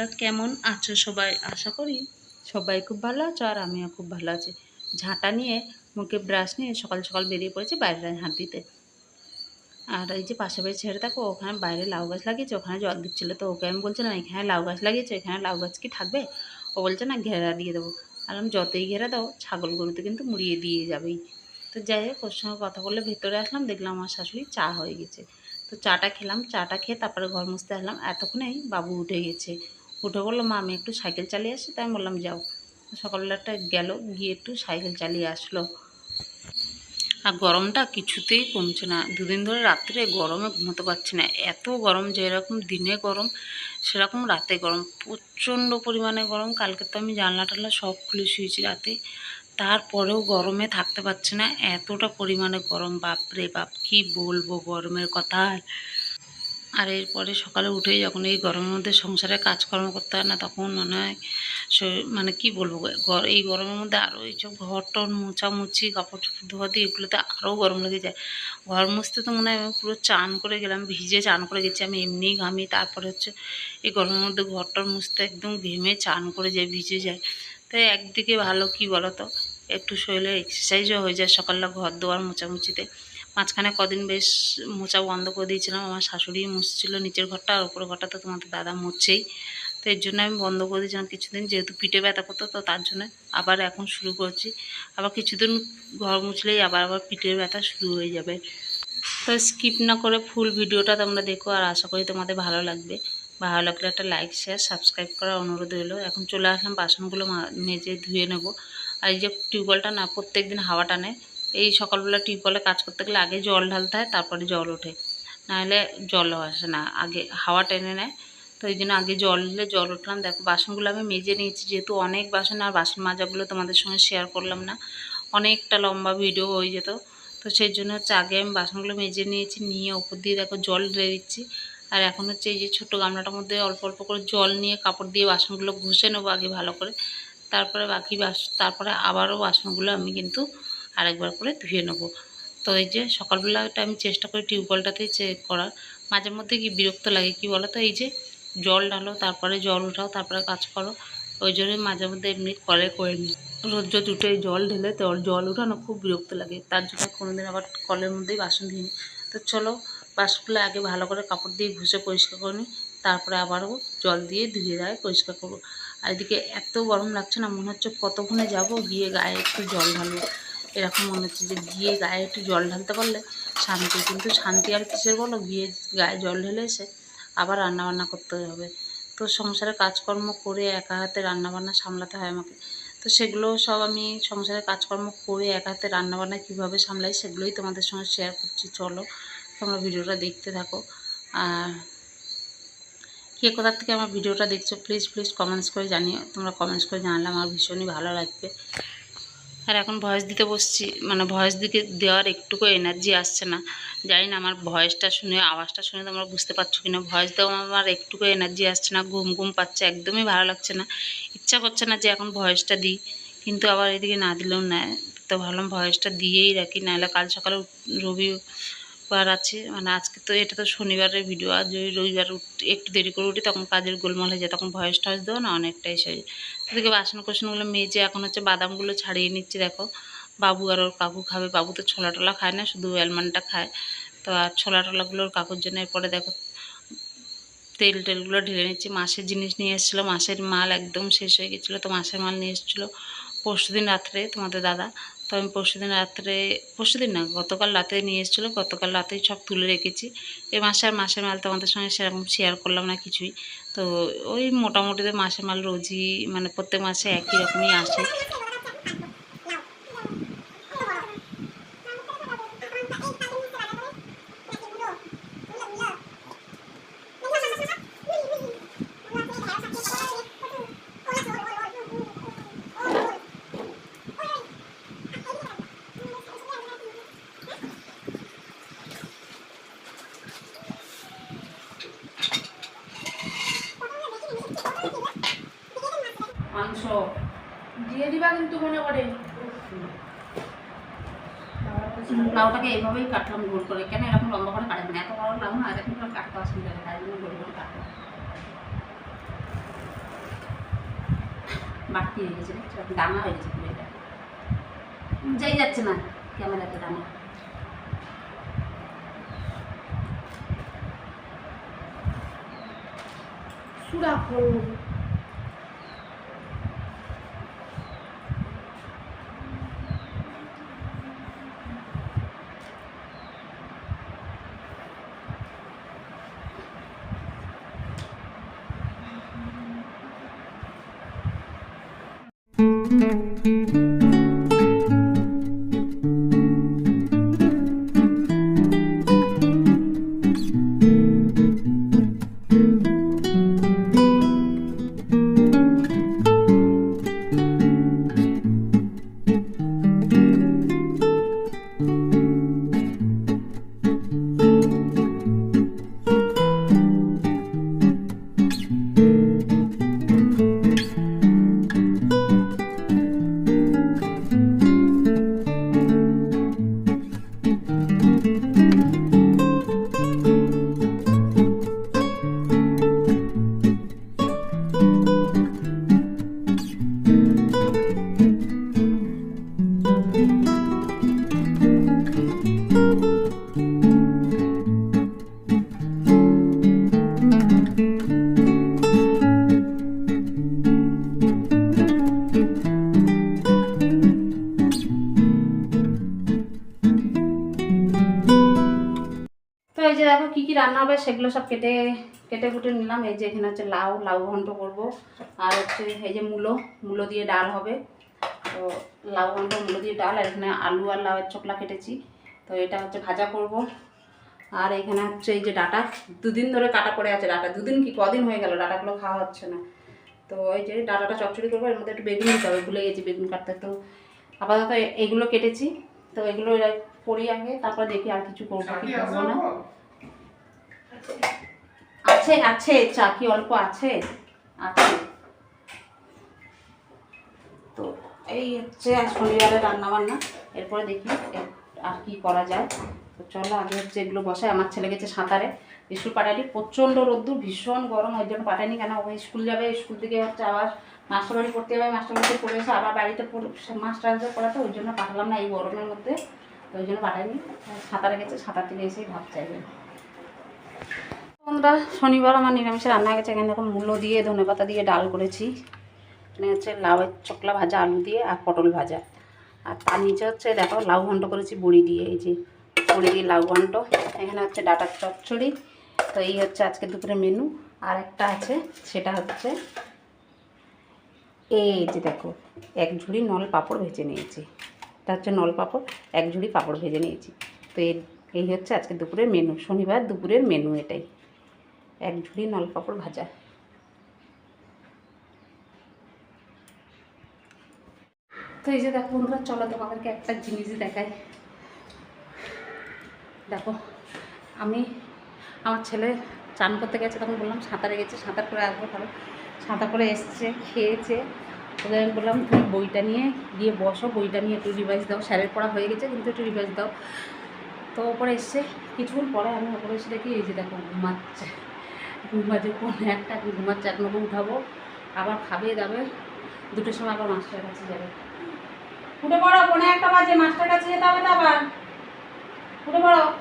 বন্ধুরা কেমন আছো সবাই? আশা করি সবাই খুব ভালো আছো আর আমিও খুব ভালো আছি। ঝাঁটা নিয়ে মুখে ব্রাশ নিয়ে সকাল সকাল বেরিয়ে পড়েছি বাইরে হাত দিতে আর এই যে পাশে বাড়ি ছেড়ে থাকো, ওখানে বাইরে লাউ গাছ লাগিয়েছে, ওখানে জল দিচ্ছিল। তো ওকে আমি বলছিলাম, এখানে লাউ গাছ লাগিয়েছে, এখানে লাউ গাছ কি থাকবে? ও বলছে, না, ঘেরা দিয়ে দেবো। আর আমি, যতই ঘেরা দাও, ছাগল গরুতে কিন্তু মুড়িয়ে দিয়ে যাবেই। তো যাই হোক, ওর সঙ্গে কথা বলে ভেতরে আসলাম, দেখলাম আমার শাশুড়ি চা হয়ে গেছে। তো চাটা খেলাম, চাটা খেয়ে তারপরে ঘর মুছতে আসলাম। এতক্ষণেই বাবু উঠে গেছে। উঠে বলল, মা, আমি একটু সাইকেল চালিয়ে আসি। তাই আমি বললাম, যাও। সকালবেলাটা গেল, গিয়ে একটু সাইকেল চালিয়ে আসলো। আর গরমটা কিছুতেই কমছে না। দুদিন ধরে রাত্রে গরমে ঘুমোতে পারছি না। এত গরম যে এরকম দিনে গরম, সেরকম রাতে গরম, প্রচণ্ড পরিমাণে গরম। কালকে তো আমি জানলা টানলা সব খুলে শুয়েছি রাতে। তারপরেও গরমে থাকতে পারছি না। এতটা পরিমাণে গরম, বাপরে বাপ, কি বলব গরমের কথা? আর এরপরে সকালে উঠে যখন এই গরমের মধ্যে সংসারে কাজকর্ম করতে হয় না, তখন মনে হয় মানে কি বলব গ- এই গরমের মধ্যে আরও এইসব ঘর টর মোছামুছি কাপড় চোপড় ধোয়া দিয়ে এগুলোতে আরও গরম লেগে যায়। ঘর মুছতে তো মনে হয় আমি পুরো চান করে গেলাম, ভিজে চান করে গেছি, আমি এমনিই ঘামি। তারপরে হচ্ছে এই গরমের মধ্যে ঘর টর মুছতে একদম ঘেমে চান করে যায় ভিজে যায় তাই একদিকে ভালো, কি বলো তো একটু শরীরে এক্সারসাইজও হয়ে যায় সকালবেলা ঘর দোয়ার, মোছামুছিতে। মাঝখানে কদিন বেশ মোচা বন্ধ করে দিয়েছিলাম, আমার শাশুড়ি মুছছিল নিচের ঘরটা, আর উপরের ঘরটা তো তোমাদের দাদা মুছছেই তো এর জন্য আমি বন্ধ করে দিয়েছিলাম কিছুদিন, যেহেতু পিঠে ব্যথা করতো, তো তার জন্য আবার এখন শুরু করছি। আবার কিছুদিন ঘর মুছলেই আবার আবার পিঠের ব্যথা শুরু হয়ে যাবে। তো স্কিপ না করে ফুল ভিডিওটা তোমরা দেখো, আর আশা করি তোমাদের ভালো লাগবে। ভালো লাগলে একটা লাইক শেয়ার সাবস্ক্রাইব করার অনুরোধ রইল। এখন চলে আসলাম বাসনগুলো মেজে ধুয়ে নেব। আর এই যে টিউবওয়েলটা না প্রত্যেক দিন হাওয়া টানে এই সকালবেলা টিউবওয়েলে কাজ করতে গেলে আগে জল ঢালতে হয়, তারপরে জল ওঠে। নাহলে জলও আসে না, আগে হাওয়া টেনে নেয়। তো এই জন্য আগে জল দিলে জল উঠলাম। দেখো বাসনগুলো আমি মেজে নিয়েছি, যেহেতু অনেক বাসন আর বাসন মাজাগুলো তোমাদের সঙ্গে শেয়ার করলাম না। অনেকটা লম্বা ভিডিও হয়ে যেত। তো সেই জন্য হচ্ছে আগে আমি বাসনগুলো মেজে নিয়েছি, নিয়ে ওপর দিয়ে দেখো জল ঢেলে দিচ্ছি। আর এখন হচ্ছে এই যে ছোটো গামলাটার মধ্যে অল্প অল্প করে জল নিয়ে কাপড় দিয়ে বাসনগুলো ঘষে নেব আগে ভালো করে। তারপরে বাকি বাস, তারপরে আবারও বাসনগুলো আমি কিন্তু আরেকবার করে ধুয়ে নেব। তো এই যে সকালবেলাটা আমি চেষ্টা করি টিউবওয়েলটাতেই চেক করার। মাঝে মধ্যে কি বিরক্ত লাগে, কি বলো তো এই যে জল ঢালো, তারপরে জল উঠাও, তারপরে কাজ করো। ওই জন্যই মাঝে মধ্যে এমনি কলে করে নিই। রোজ রোজ উঠে জল ঢেলে তো জল উঠানো খুব বিরক্ত লাগে। তার জন্য কোনোদিন আবার কলের মধ্যেই বাসন ধুই তো চলো, বাসনগুলো আগে ভালো করে কাপড় দিয়ে ঘষে পরিষ্কার করে নিই। তারপরে আবারও জল দিয়ে ধুয়ে দেয় পরিষ্কার করব। আর এদিকে এত গরম লাগছে না, মনে হচ্ছে কতক্ষণে যাব গিয়ে গায়ে একটু জল ঢালবো। এরকম মনে হচ্ছে যে গিয়ে গায়ে একটু জল ঢালতে পারলে শান্তি, কিন্তু শান্তি আর কিসের বলো? গিয়ে গায়ে জল ঢেলে এসে আবার রান্নাবান্না করতে হবে। তো সংসারে কাজকর্ম করে একা হাতে রান্নাবান্না সামলাতে হয় আমাকে। তো সেগুলো সব আমি সংসারে কাজকর্ম করে একা হাতে রান্নাবান্না কীভাবে সামলাই সেগুলোই তোমাদের সঙ্গে শেয়ার করছি। চলো, তোমরা ভিডিওটা দেখতে থাকো। আর কে কোথার থেকে আমার ভিডিওটা দেখছ প্লিজ প্লিজ কমেন্টস করে জানিও। তোমরা কমেন্টস করে জানালে আমার ভীষণই ভালো লাগবে। আর এখন ভয়েস দিতে বসছি মানে ভয়েস দিকে দেওয়ার একটুকু এনার্জি আসছে না। জানি না আমার ভয়েসটা শুনে, আওয়াজটা শুনে তোমরা বুঝতে পারছ কিনা। ভয়েস দেওয়া আমার একটুকু এনার্জি আসছে না, ঘুম ঘুম পাচ্ছে, একদমই ভালো লাগছে না। ইচ্ছা করছে না যে এখন ভয়েসটা দিই, কিন্তু আবার এদিকে না দিলেও না তো ভাবলাম ভয়েসটা দিয়েই রাখি, নাহলে কাল সকালে উঠ- রবিবার আছে। মানে আজকে তো এটা তো শনিবারের ভিডিও আর যদি রবিবার একটু দেরি করে উঠি তখন কাজের গোলমাল হয়ে যায়, তখন ভয়েস টয়েস দেবো না, অনেকটাই সে এদিকে বাসন কোসনগুলো মেজে এখন হচ্ছে বাদামগুলো ছাড়িয়ে নিচ্ছে, দেখো। বাবু আর ওর কাকু খাবে, বাবু তো ছোলা টোলা খায় না, শুধু অ্যালমন্ডটা খায়। তো আর ছোলা টোলাগুলো ওর কাকুর জন্য, এরপরে দেখো তেল টেলগুলো ঢেলে নিচ্ছি। মাসের জিনিস নিয়ে এসেছিল, মাসের মাল একদম শেষ হয়ে গেছিল, তো মাসের মাল নিয়ে এসেছিল পরশু দিন রাত্রে তোমাদের দাদা। তো আমি পরশু দিন রাত্রে পরশু দিন না, গতকাল রাতে নিয়ে এসেছিল, গতকাল রাতেই সব তুলে রেখেছি। এ মাসে আর মাসের মাল তোমাদের সঙ্গে সেরকম শেয়ার করলাম না কিছুই। তো ওই মোটামুটিতে মাসের মাল রোজই মানে প্রত্যেক মাসে একই রকমই আসে। লাগে এইভাবেই কাটলাম গোল করে। কেন এরকম লম্বা করে কাটবে না? এত বড় লাগবে না, এরকম করে কাটতে অসুবিধা নেই, তাই জন্য গোল করে কাটলাম বাড়তি হয়ে গেছে দানা হয়ে গেছে পুরো যাই যাচ্ছে না কেমন ক্যামেরাতে দানা। সুরা করব কী কী রান্না হবে, সেগুলো সব কেটে কেটে কুটে নিলাম। এই যে এখানে হচ্ছে লাউ লাউ ঘন্ট করব। আর হচ্ছে এই যে মূলো মূলো দিয়ে ডাল হবে। তো লাউ ঘন্ট মূলো দিয়ে ডাল আর এখানে আলু আর লাউয়ের চোকলা কেটেছি। তো এটা হচ্ছে ভাজা করব। আর এখানে হচ্ছে এই যে ডাটা দুদিন ধরে কাটা পড়ে আছে ডাটা। দুদিন কি কদিন হয়ে গেল? ডাটাগুলো খাওয়া হচ্ছে না। তো এই যে ডাটাটা চচ্চড়ি করব এর মধ্যে একটু বেগুন দিতে হবে। ভুলে গেছি বেগুন কাটতে। তো আপাতত এগুলো কেটেছি। তো এগুলো করি আগে তারপর দেখি আর কিছু করব কি করব না। আছে আছে চা কি অল্প আছে? আছে। তো এই হচ্ছে শনিবারে রান্না বান্না এরপরে দেখি আর কি করা যায়। তো চলো আগে হচ্ছে এগুলো বসায় আমার ছেলে গেছে সাঁতারে। স্কুল পাঠানি প্রচণ্ড রোদ্দুর, ভীষণ গরম। ওই জন্য পাঠানি কেন? ও স্কুল যাবে, স্কুল থেকে হচ্ছে আবার মাস্টারবাড়ি পড়তে যাবে। মাস্টারবাড়িতে পড়ে এসে আবার বাড়িতে মাস্টারদের পড়াতে, ওই জন্য পাঠালাম না এই গরমের মধ্যে। তো ওই জন্য পাঠাইনি সাঁতারে গেছে, সাঁতার থেকে এসেই ভাত চাইবে। বন্ধুরা, শনিবার আমার নিরামিষে রান্না গেছে। এখানে এখন মূলো দিয়ে ধনে পাতা দিয়ে ডাল করেছি। এখানে হচ্ছে লাউয়ের চকলা ভাজা, আলু দিয়ে আর পটল ভাজা। আর তার নিচে হচ্ছে দেখো লাউ ঘন্ট করেছি বড়ি দিয়ে, এই যে বড়ি দিয়ে লাউ ঘন্ট। এখানে হচ্ছে ডাটার চচ্চড়ি। তো এই হচ্ছে আজকে দুপুরে মেনু আর একটা আছে, সেটা হচ্ছে এই যে দেখো, এক ঝুড়ি নল পাঁপড় ভেজে নিয়েছি। এটা হচ্ছে নল পাঁপড়, এক ঝুড়ি পাঁপড় ভেজে নিয়েছি। তো এই এই হচ্ছে আজকে দুপুরের মেনু শনিবার দুপুরের মেনু এটাই। এক ঝুড়ি নল পাঁপড় ভাজা। এই যে দেখো বন্ধুরা, চলো তোমাদেরকে একটা জিনিসই দেখাই। দেখো, আমি আমার ছেলে চান করতে গেছে, তখন বললাম সাঁতারে গেছে, সাঁতার করে আসব তাহলে সাঁতার করে এসছে, খেয়েছে। ওদের আমি বললাম, তুমি বইটা নিয়ে গিয়ে বসো, বইটা নিয়ে একটু রিভাইজ দাও। স্যারের পড়া হয়ে গেছে, কিন্তু একটু রিভাইজ দাও। তো ওপরে এসছে, কিছুক্ষণ পরে আমি ওপরে এসে দেখি, এই যে দেখো, ঘুমাচ্ছে। ঘুমাচ্ছে, কোন একটা ঘুমাচ্ছে, এক নম্বর উঠাবো, আবার খাবে দাবে দুটোর সময় আবার মাস্টারের কাছে যাবে। উঠে পড়ো, পনে একটা বাজে, মাস্টার কাছে যেতে হবে তো আবার। উঠে পড়ো।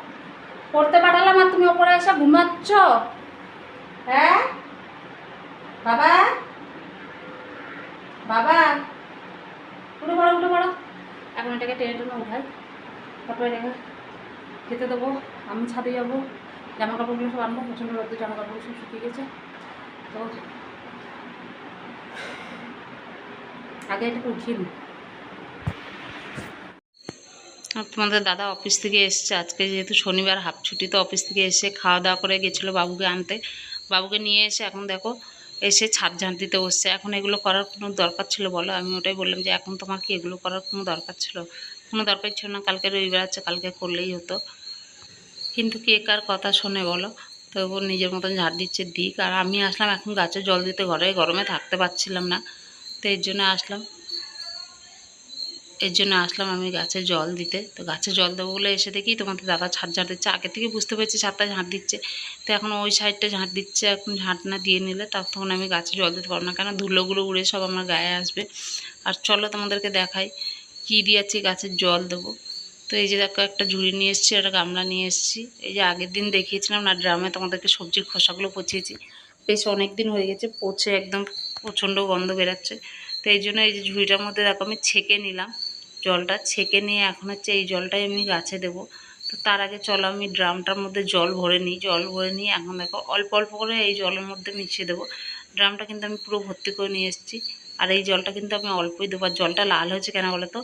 পড়তে পাঠালাম আর তুমি ওপরে এসে ঘুমাচ্ছ। হ্যাঁ? বাবা? বাবা? উঠে পড়ো উঠে পড়ো। এখন এটাকে টেনে টেনে উঠাই। তারপরে এটাকে খেতে দেবো, আমি ছাদে যাব, জামা কাপড়গুলো সব আনব, প্রচণ্ড রোদ্দুর জামা কাপড়গুলো সব শুকিয়ে গেছে। তো, আগে এটাকে উঠিয়ে নিই। তোমাদের দাদা অফিস থেকে এসছে। আজকে যেহেতু শনিবার হাফ ছুটি, তো অফিস থেকে এসে খাওয়া দাওয়া করে গেছিল বাবুকে আনতে। বাবুকে নিয়ে এসে এখন দেখো, এসে ছাদ ঝাঁট দিতে বসছে। এখন এগুলো করার কোনো দরকার ছিল বলো? আমি ওটাই বললাম যে এখন তোমার কি এগুলো করার কোনো দরকার ছিল? কোনো দরকার ছিল না। কালকে রবিবার আছে, কালকে করলেই হতো। কিন্তু কে কার কথা শোনে বলো? তো ও নিজের মতন ঝাড় দিচ্ছে দিক। আর আমি আসলাম এখন গাছে জল দিতে, ঘরে গরমে থাকতে পারছিলাম না। তো এর জন্য আসলাম। এর জন্য আসলাম আমি গাছে জল দিতে। তো গাছে জল দেবো বলে এসে দেখি তোমাদের দাদা ছাদ ঝাঁট দিচ্ছে। আগে থেকে বুঝতে পেরেছি ছাদটা ঝাঁট দিচ্ছে। তো এখন ওই সাইডটা ঝাঁট দিচ্ছে, এখন ঝাঁট না দিয়ে নিলে তখন আমি গাছে জল দিতে পারব না। কেন? ধুলোগুলো উড়ে সব আমার গায়ে আসবে। আর চলো তোমাদেরকে দেখাই কী দিয়েছি গাছের জল দেবো। তো এই যে দেখো, একটা ঝুড়ি নিয়ে এসেছি, একটা গামলা নিয়ে এসেছি। এই যে আগের দিন দেখিয়েছিলাম না, ড্রামে তোমাদেরকে সবজির খোসাগুলো পচিয়েছি। বেশ অনেক দিন হয়ে গেছে, পচে একদম প্রচণ্ড গন্ধ বেরাচ্ছে। তো এই জন্য এই যে ঝুড়িটার মধ্যে দেখো আমি ছেঁকে নিলাম। জলটা ছেঁকে নিয়ে এখন হচ্ছে এই জলটাই আমি গাছে দেবো। তো তার আগে চলো আমি ড্রামটার মধ্যে জল ভরে নিই, জল ভরে নিয়ে এখন দেখো অল্প অল্প করে এই জলের মধ্যে মিশিয়ে দেবো। ড্রামটা কিন্তু আমি পুরো ভর্তি করে নিয়ে এসেছি। আর এই জলটা কিন্তু আমি অল্পই দেবো। আর জলটা লাল হয়েছে কেন বলো তো?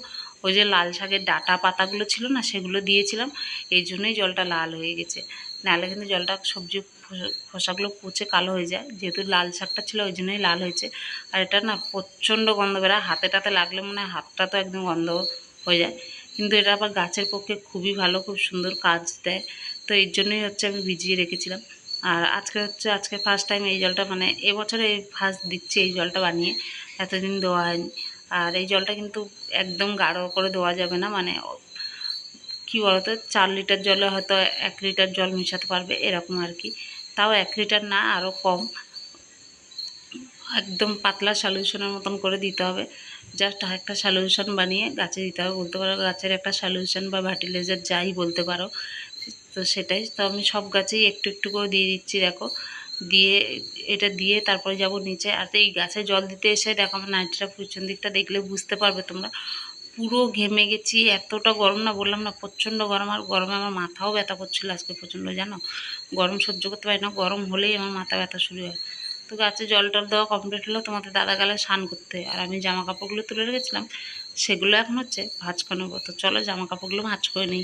ওই যে লাল শাকের ডাটা পাতাগুলো ছিল না, সেগুলো দিয়েছিলাম। এই জন্যই জলটা লাল হয়ে গেছে। নাহলে কিন্তু জলটা সবজি খোসাগুলো পচে কালো হয়ে যায়। যেহেতু লাল শাকটা ছিল, ওই জন্যই লাল হয়েছে। আর এটা না প্রচণ্ড গন্ধ বেরোয় হাতে টাতে লাগলে মনে হয় হাতটা তো একদম গন্ধ হয়ে যায়। কিন্তু এটা আবার গাছের পক্ষে খুবই ভালো, খুব সুন্দর কাজ দেয়। তো এর জন্যই হচ্ছে আমি ভিজিয়ে রেখেছিলাম। আর আজকে হচ্ছে, আজকে ফার্স্ট টাইম এই জলটা মানে এবছরে এই ফার্স্ট দিচ্ছি এই জলটা বানিয়ে। এতদিন দেওয়া হয়নি। আর এই জলটা কিন্তু একদম গাঢ় করে দেওয়া যাবে না মানে কী বলতো, চার লিটার জলে হয়তো এক লিটার জল মেশাতে পারবে, এরকম আর কি। তাও এক লিটার না আরও কম। একদম পাতলা সলিউশনের মতন করে দিতে হবে। জাস্ট একটা সলিউশন বানিয়ে গাছে দিতে হবে। বলতে পারো গাছের একটা সলিউশন বা ভার্টিলাইজার যাই বলতে পারো, তো সেটাই। তো আমি সব গাছেই একটু একটু করে দিয়ে দিচ্ছি, দেখো। দিয়ে এটা দিয়ে তারপরে যাব নিচে। আর এই গাছে জল দিতে এসে দেখো আমার নাইটিটা পিছন দিকটা দেখলে বুঝতে পারবে তোমরা। পুরো ঘেমে গেছি, এতটা গরম না, বললাম না প্রচণ্ড গরম, আর গরমে আমার মাথাও ব্যথা করছিল আজকে প্রচণ্ড, জানো? গরম সহ্য করতে পারি না, গরম হলেই আমার মাথা ব্যথা শুরু হয়। তো গাছে জল টল দেওয়া কমপ্লিট হলো, তোমাদের দাদা গেলে স্নান করতে। আর আমি জামা কাপড়গুলো তুলে রেখেছিলাম, সেগুলো এখন হচ্ছে ভাজ করে নেব। তো চলো জামা কাপড়গুলো ভাঁজ করে নিই।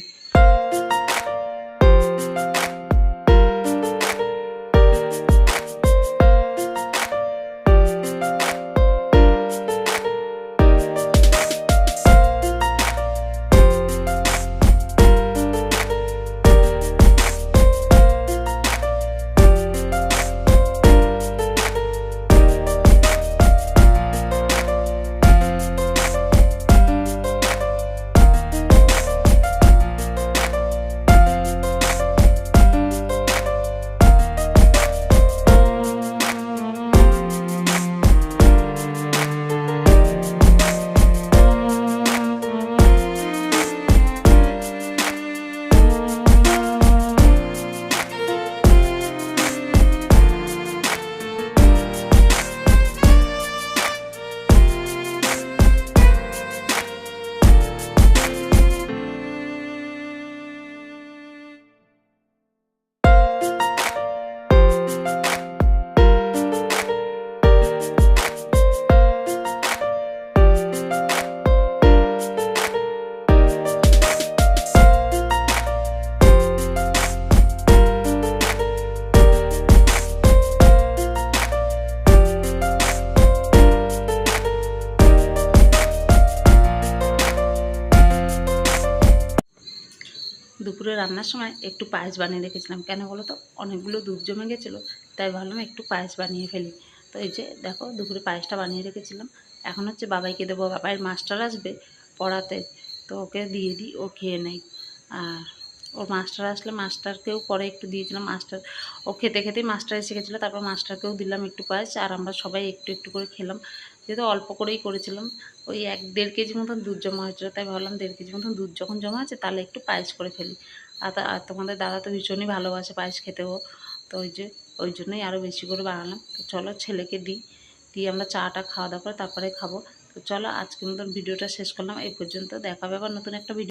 দুপুরে রান্নার সময় একটু পায়েস বানিয়ে রেখেছিলাম। কেন বলো তো? অনেকগুলো দুধ জমে গেছিল, তাই ভাবলাম একটু পায়েস বানিয়ে ফেলি। তো এই যে দেখো, দুপুরে পায়েসটা বানিয়ে রেখেছিলাম। এখন হচ্ছে বাবাইকে দেবো। বাবাইয়ের মাস্টার আসবে পড়াতে, তো ওকে দিয়ে দিই, ও খেয়ে নেয় আর ওর মাস্টার আসলে মাস্টারকেও পরে একটু দিয়েছিলাম। মাস্টার, ও খেতে খেতেই মাস্টার এসে গেছিল তারপর মাস্টারকেও দিলাম একটু পায়েস। আর আমরা সবাই একটু একটু করে খেলাম। যেহেতু অল্প করেই করেছিলাম, ওই এক দেড় কেজি মতন দুধ জমা হয়েছিল, তাই ভাবলাম দেড় কেজি মতন দুধ যখন জমা আছে তাহলে একটু পায়েস করে ফেলি। আর তোমাদের দাদা তো ভীষণই ভালোবাসে পায়েস খেতেও তো ওই যে, ওই জন্যই আরও বেশি করে বানালাম। তো চলো ছেলেকে দিই, দিয়ে আমরা চাটা খাওয়া দাওয়া করে তারপরে খাব। তো চলো আজকের মতন ভিডিওটা শেষ করলাম, এই পর্যন্ত। দেখাবে আবার নতুন একটা ভিডিও